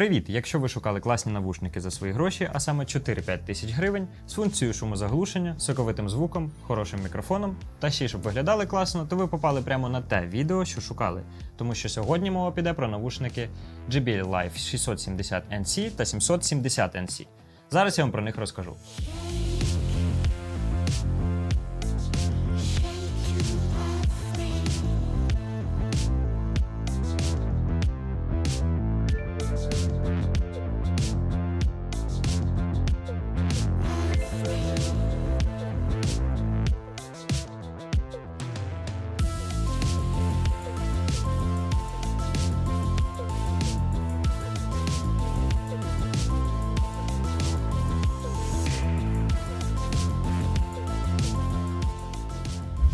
Привіт! Якщо ви шукали класні навушники за свої гроші, а саме 4-5 тисяч гривень, з функцією шумозаглушення, соковитим звуком, хорошим мікрофоном, та ще й щоб виглядали класно, то ви попали прямо на те відео, що шукали. Тому що сьогодні мова піде про навушники JBL Live 670 NC та 770 NC. Зараз я вам про них розкажу.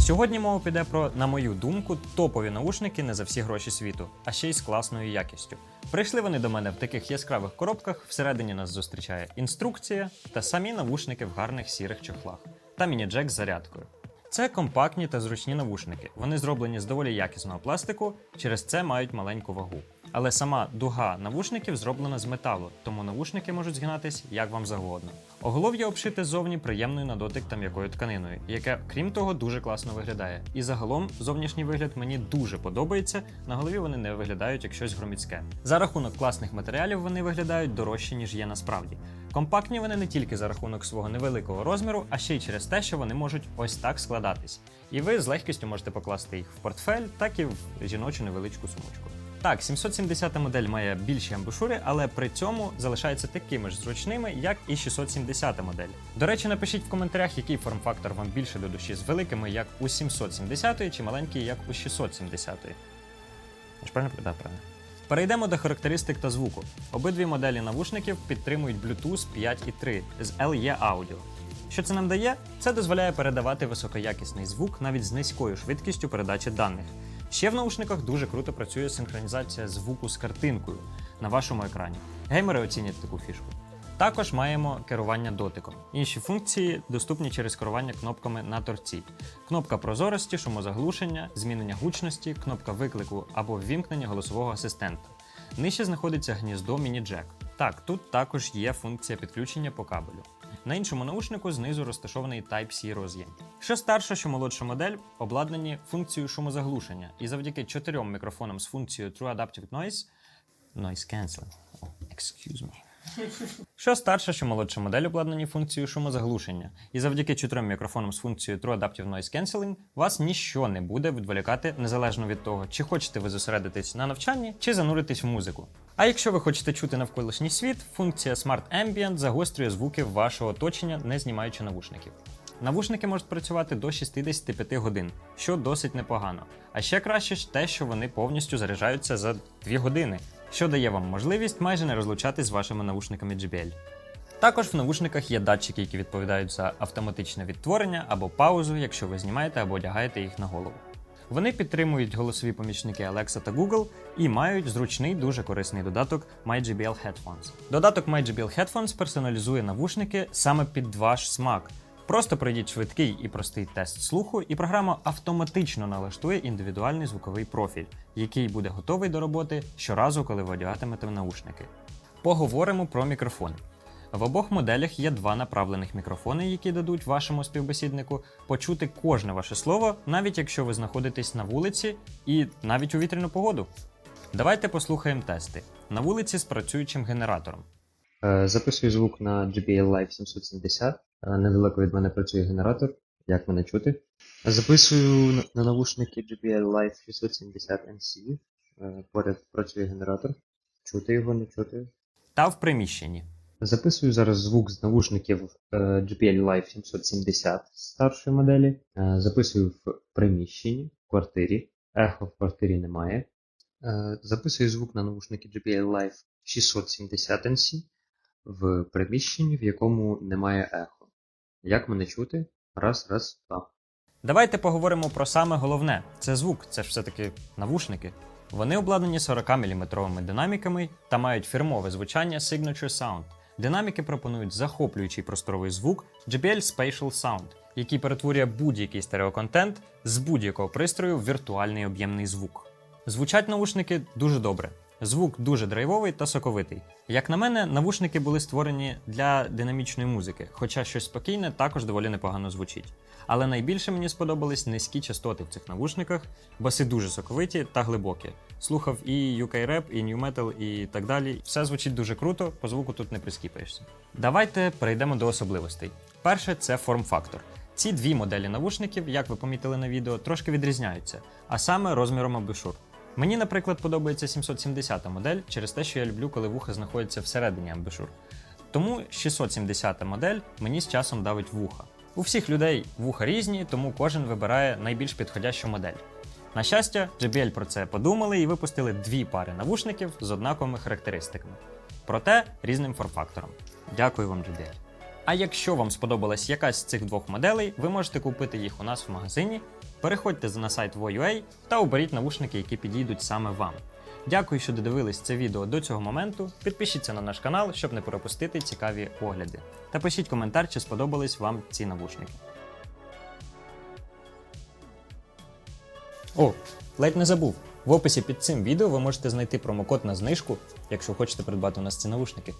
Сьогодні мова піде про, на мою думку, топові наушники не за всі гроші світу, а ще й з класною якістю. Прийшли вони до мене в таких яскравих коробках. Всередині нас зустрічає інструкція та самі навушники в гарних сірих чохлах та міні-джек з зарядкою. Це компактні та зручні навушники. Вони зроблені з доволі якісного пластику, через це мають маленьку вагу. Але сама дуга навушників зроблена з металу, тому навушники можуть згинатись як вам завгодно. Оголов'я обшите ззовні приємною на дотик та м'якою тканиною, яке, крім того, дуже класно виглядає. І загалом зовнішній вигляд мені дуже подобається. На голові вони не виглядають як щось громіцьке. За рахунок класних матеріалів вони виглядають дорожче, ніж є насправді. Компактні вони не тільки за рахунок свого невеликого розміру, а ще й через те, що вони можуть ось так складатись. І ви з легкістю можете покласти їх в портфель, так і в жіночу невеличку сумочку. Так, 770 модель має більші амбушури, але при цьому залишаються такими ж зручними, як і 670 модель. До речі, напишіть в коментарях, який форм-фактор вам більше до душі з великими, як у 770 чи маленькі, як у 670. Я ж правильно да, правильно. Перейдемо до характеристик та звуку. Обидві моделі навушників підтримують Bluetooth 5.3 з LE Audio. Що це нам дає? Це дозволяє передавати високоякісний звук навіть з низькою швидкістю передачі даних. Ще в наушниках дуже круто працює синхронізація звуку з картинкою на вашому екрані. Геймери оцінять таку фішку. Також маємо керування дотиком. Інші функції доступні через керування кнопками на торці. Кнопка прозорості, шумозаглушення, змінення гучності, кнопка виклику або ввімкнення голосового асистента. Нижче знаходиться гніздо міні-джек. Так, тут також є функція підключення по кабелю. На іншому наушнику знизу розташований Type-C роз'єм. Що старша, що молодша модель обладнані функцією шумозаглушення, і завдяки чотирьом мікрофонам з функцією True Adaptive Noise Noise Cancelling. Excuse me. Що старша, що молодша модель обладнані функцією шумозаглушення, і завдяки чотирьом мікрофонам з функцією True Adaptive Noise Cancelling вас ніщо не буде відволікати незалежно від того, чи хочете ви зосередитись на навчанні, чи зануритись в музику. А якщо ви хочете чути навколишній світ, функція Smart Ambient загострює звуки вашого оточення, не знімаючи навушників. Навушники можуть працювати до 65 годин, що досить непогано. А ще краще ж те, що вони повністю заряджаються за 2 години, що дає вам можливість майже не розлучатись з вашими навушниками JBL. Також в навушниках є датчики, які відповідають за автоматичне відтворення або паузу, якщо ви знімаєте або одягаєте їх на голову. Вони підтримують голосові помічники Alexa та Google і мають зручний дуже корисний додаток MyJBL Headphones. Додаток MyJBL Headphones персоналізує навушники саме під ваш смак. Просто пройдіть швидкий і простий тест слуху, і програма автоматично налаштує індивідуальний звуковий профіль, який буде готовий до роботи щоразу, коли ви одягатимете наушники. Поговоримо про мікрофон. В обох моделях є два направлених мікрофони, які дадуть вашому співбесіднику почути кожне ваше слово, навіть якщо ви знаходитесь на вулиці і навіть у вітряну погоду. Давайте послухаємо тести. На вулиці з працюючим генератором. Е, Записую звук на JBL Live 770. Е, Недалеко від мене працює генератор. Як мене чути? Записую на- на навушники JBL Live 670 NC. Е, Поряд працює генератор. Чути його, не чути. Та в приміщенні. Записую зараз звук з навушників JBL Live 770 старшої моделі. Е, Записую в приміщенні, в квартирі. Ехо в квартирі немає. Е, Записую звук на навушники JBL Live 670 NC в приміщенні, в якому немає ехо. Як мене чути? Раз, раз, два. Давайте поговоримо про саме головне: це звук, це ж все-таки навушники. Вони обладнані 40-мм динаміками та мають фірмове звучання Signature Sound. Динаміки пропонують захоплюючий просторовий звук JBL Spatial Sound, який перетворює будь-який стереоконтент з будь-якого пристрою в віртуальний об'ємний звук. Звучать наушники дуже добре. Звук дуже драйвовий та соковитий. Як на мене, навушники були створені для динамічної музики, хоча щось спокійне також доволі непогано звучить. Але найбільше мені сподобались низькі частоти в цих навушниках, баси дуже соковиті та глибокі. Слухав і UK Rap, і New Metal, і так далі. Все звучить дуже круто, по звуку тут не прискіпаєшся. Давайте перейдемо до особливостей. Перше це форм-фактор. Ці дві моделі навушників, як ви помітили на відео, трошки відрізняються, а саме розміром абишур. Мені, наприклад, подобається 770 модель через те, що я люблю, коли вуха знаходяться всередині амбушур. Тому 670 модель мені з часом давить вуха. У всіх людей вуха різні, тому кожен вибирає найбільш підходящу модель. На щастя, JBL про це подумали і випустили дві пари навушників з однаковими характеристиками. Проте різним форм-фактором. Дякую вам, JBL. А якщо вам сподобалась якась з цих двох моделей, ви можете купити їх у нас в магазині. Переходьте на сайт Voyua та оберіть навушники, які підійдуть саме вам. Дякую, що додивились це відео до цього моменту. Підпишіться на наш канал, щоб не пропустити цікаві огляди. Та пишіть коментар, чи сподобались вам ці навушники. О, ледь не забув. В описі під цим відео ви можете знайти промокод на знижку, якщо хочете придбати у нас ці навушники.